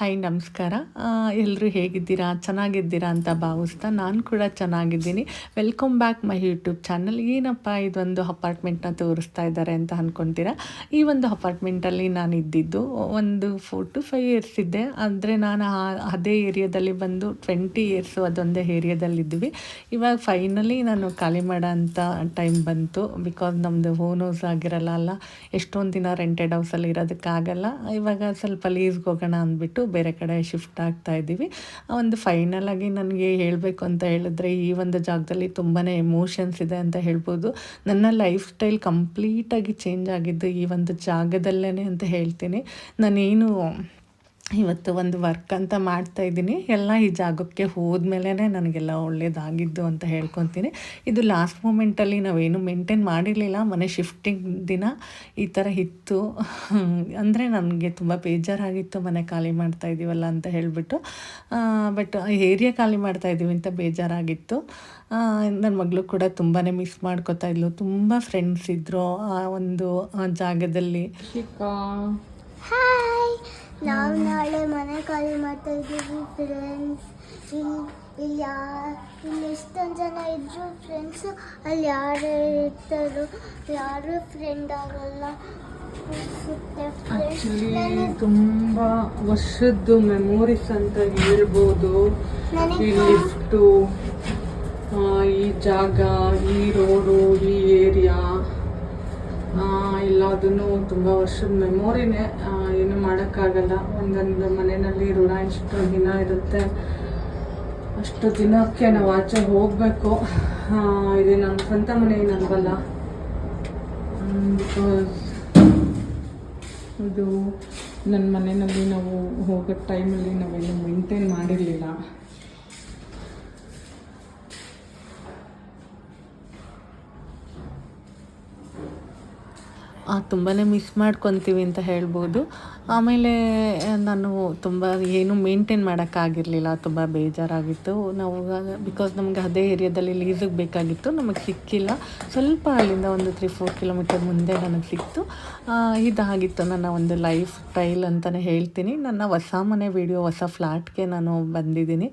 Hi, ನಮಸ್ಕಾರ. ಎಲ್ಲರೂ ಹೇಗಿದ್ದೀರಾ? ಚೆನ್ನಾಗಿದ್ದೀರಾ ಅಂತ ಭಾವಿಸ್ತಾ ನಾನು ಕೂಡ ಚೆನ್ನಾಗಿದ್ದೀನಿ. Welcome back my YouTube channel ಏನಪ್ಪ ಇದೊಂದು ಅಪಾರ್ಟ್ಮೆಂಟ್ನ ತೋರಿಸ್ತಾ ಇದ್ದಾರೆ ಅಂತ ಅಂದ್ಕೊತೀರಾ ಈ ಒಂದು ಅಪಾರ್ಟ್ಮೆಂಟಲ್ಲಿ ನಾನು ಇದ್ದಿದ್ದು ಒಂದು ಫೋರ್ ಟು ಫೈವ್ ಇಯರ್ಸ್ ಇದ್ದೆ ಅಂದರೆ ನಾನು ಅದೇ ಏರಿಯಾದಲ್ಲಿ ಬಂದು ಟ್ವೆಂಟಿ ಇಯರ್ಸು ಅದೊಂದೇ ಏರಿಯಾದಲ್ಲಿದ್ವಿ ಇವಾಗ ಫೈನಲಿ ನಾನು ಖಾಲಿ ಮಾಡೋ ಅಂತ ಟೈಮ್ ಬಂತು. ಬಿಕಾಸ್ ನಮ್ಮದು ಓನ್ ಹೌಸ್ ಆಗಿರಲ್ಲ ಅಲ್ಲ, ಎಷ್ಟೊಂದು ದಿನ ರೆಂಟೆಡ್ ಹೌಸಲ್ಲಿ ಇರೋದಕ್ಕಾಗಲ್ಲ. ಇವಾಗ ಸ್ವಲ್ಪ ಲೀಸ್ಗೆ ಹೋಗೋಣ ಅಂದ್ಬಿಟ್ಟು ಬೇರೆ ಕಡೆ ಶಿಫ್ಟ್ ಆಗ್ತಾ ಇದ್ದೀವಿ. ಒಂದು ಫೈನಲ್ ಆಗಿ ನನಗೆ ಹೇಳಬೇಕು ಅಂತ ಹೇಳಿದ್ರೆ ಈ ಒಂದು ಜಾಗದಲ್ಲಿ ತುಂಬಾ ಎಮೋಷನ್ಸ್ ಇದೆ ಅಂತ ಹೇಳ್ಬೋದು. ನನ್ನ ಲೈಫ್ ಸ್ಟೈಲ್ ಕಂಪ್ಲೀಟಾಗಿ ಚೇಂಜ್ ಆಗಿದ್ದು ಈ ಒಂದು ಜಾಗದಲ್ಲೇ ಅಂತ ಹೇಳ್ತೀನಿ. ನಾನೇನು ಇವತ್ತು ಒಂದು ವರ್ಕ್ ಅಂತ ಮಾಡ್ತಾ ಇದ್ದೀನಿ. ಎಲ್ಲ ಈ ಜಾಗಕ್ಕೆ ಹೋದ್ಮೇಲೆ ನನಗೆಲ್ಲ ಒಳ್ಳೇದಾಗಿದ್ದು ಅಂತ ಹೇಳ್ಕೊತೀನಿ. ಇದು ಲಾಸ್ಟ್ ಮೂಮೆಂಟಲ್ಲಿ ನಾವೇನು ಮೇಂಟೈನ್ ಮಾಡಿರಲಿಲ್ಲ. ಮನೆ ಶಿಫ್ಟಿಂಗ್ ದಿನ ಈ ಥರ ಇತ್ತು. ಅಂದರೆ ನನಗೆ ತುಂಬ ಬೇಜಾರಾಗಿತ್ತು ಮನೆ ಖಾಲಿ ಮಾಡ್ತಾ ಇದ್ದೀವಲ್ಲ ಅಂತ ಹೇಳಿಬಿಟ್ಟು. ಬಟ್ ಏರಿಯಾ ಖಾಲಿ ಮಾಡ್ತಾ ಇದ್ದೀವಿ ಅಂತ ಬೇಜಾರಾಗಿತ್ತು. ನನ್ನ ಮಗಳು ಕೂಡ ತುಂಬಾ ಮಿಸ್ ಮಾಡ್ಕೋತಾ ಇದ್ಲು. ತುಂಬ ಫ್ರೆಂಡ್ಸ್ ಇದ್ದರು ಆ ಒಂದು ಆ ಜಾಗದಲ್ಲಿ. ಹಾಯ್ ನಾವು ನಾಳೆ ಮನೆ ಖಾಲಿ ಮಾಡ್ತಾ ಇದ್ದೀವಿ ಫ್ರೆಂಡ್ಸ್ ಇಲ್ಲಿ ಇಲ್ಲಿ ಯಾ ಇಲ್ಲಿ ಎಷ್ಟೊಂದು ಜನ ಇದ್ರು ಫ್ರೆಂಡ್ಸು ಅಲ್ಲಿ ಯಾರು ಇರ್ತಾರೋ ಯಾರು ಫ್ರೆಂಡ್ ಆಗಲ್ಲ. ಆಕ್ಚುಲಿ ತುಂಬ ವರ್ಷದ್ದು ಮೆಮೊರೀಸ್ ಅಂತ ಹೇಳ್ಬೋದು. ಈ ಲಿಫ್ಟು ಈ ಜಾಗ ಈ ರೋಡು ಈ ಏರಿಯಾ ಎಲ್ಲದನ್ನು ತುಂಬ ವರ್ಷದ ಮೆಮೊರಿನೇ ಏನು ಮಾಡೋಕ್ಕಾಗಲ್ಲ. ಒಂದೊಂದು ಮನೆಯಲ್ಲಿ ಋಣ ಎಷ್ಟು ದಿನ ಇರುತ್ತೆ. ಅಷ್ಟು ದಿನಕ್ಕೆ ನಾವು ಆಚೆ ಹೋಗಬೇಕು. ಇದು ನನ್ನ ಸ್ವಂತ ಮನೆ ಏನಲ್ವಲ್ಲ ಬಿಕಾಸ್ ಇದು ನನ್ನ ಮನೆಯಲ್ಲಿ ನಾವು ಹೋಗೋ ಟೈಮಲ್ಲಿ ನಾವೇನು ಮೇಂಟೈನ್ ಮಾಡಿರಲಿಲ್ಲ. ತುಂಬಾ ಮಿಸ್ ಮಾಡ್ಕೊತೀವಿ ಅಂತ ಹೇಳ್ಬೋದು. ಆಮೇಲೆ ನಾನು ತುಂಬ ಏನು ಮೇಂಟೈನ್ ಮಾಡೋಕ್ಕಾಗಿರಲಿಲ್ಲ ತುಂಬ ಬೇಜಾರಾಗಿತ್ತು. ನಾವು ಬಿಕಾಸ್ ನಮ್ಗೆ ಅದೇ ಏರಿಯಾದಲ್ಲಿ ಲೀಸಿಗೆ ಬೇಕಾಗಿತ್ತು. ನಮಗೆ ಸಿಕ್ಕಿಲ್ಲ. ಸ್ವಲ್ಪ ಅಲ್ಲಿಂದ ಒಂದು ತ್ರೀ ಫೋರ್ ಕಿಲೋಮೀಟರ್ ಮುಂದೆ ನನಗೆ ಸಿಕ್ತು. ಇದಾಗಿತ್ತು. ನನ್ನ ಒಂದು ಲೈಫ್ ಸ್ಟೈಲ್ ಅಂತಲೇ ಹೇಳ್ತೀನಿ. ನನ್ನ ಹೊಸ ಮನೆ ವೀಡಿಯೋ ಹೊಸ ಫ್ಲ್ಯಾಟ್ಗೆ ನಾನು ಬಂದಿದ್ದೀನಿ.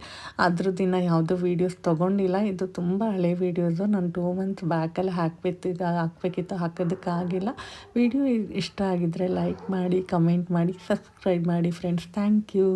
ದಿನ ಯಾವುದೂ ವೀಡಿಯೋಸ್ ತೊಗೊಂಡಿಲ್ಲ. ಇದು ತುಂಬ ಹಳೆ ವೀಡಿಯೋಸು ನಾನು ಟೂ ಮಂತ್ಸ್ ಬ್ಯಾಕಲ್ಲಿ ಹಾಕ್ಬೇಕಿದ್ದ ಹಾಕಬೇಕಿತ್ತು, ಹಾಕೋದಕ್ಕಾಗಿಲ್ಲ. ವಿಡಿಯೋ ಇಷ್ಟ ಆಗಿದ್ದರೆ ಲೈಕ್ ಮಾಡಿ ಕಮೆಂಟ್ ಮಾಡಿ ಸಬ್ಸ್ಕ್ರೈಬ್ ಮಾಡಿ ಫ್ರೆಂಡ್ಸ್ ಥ್ಯಾಂಕ್ ಯು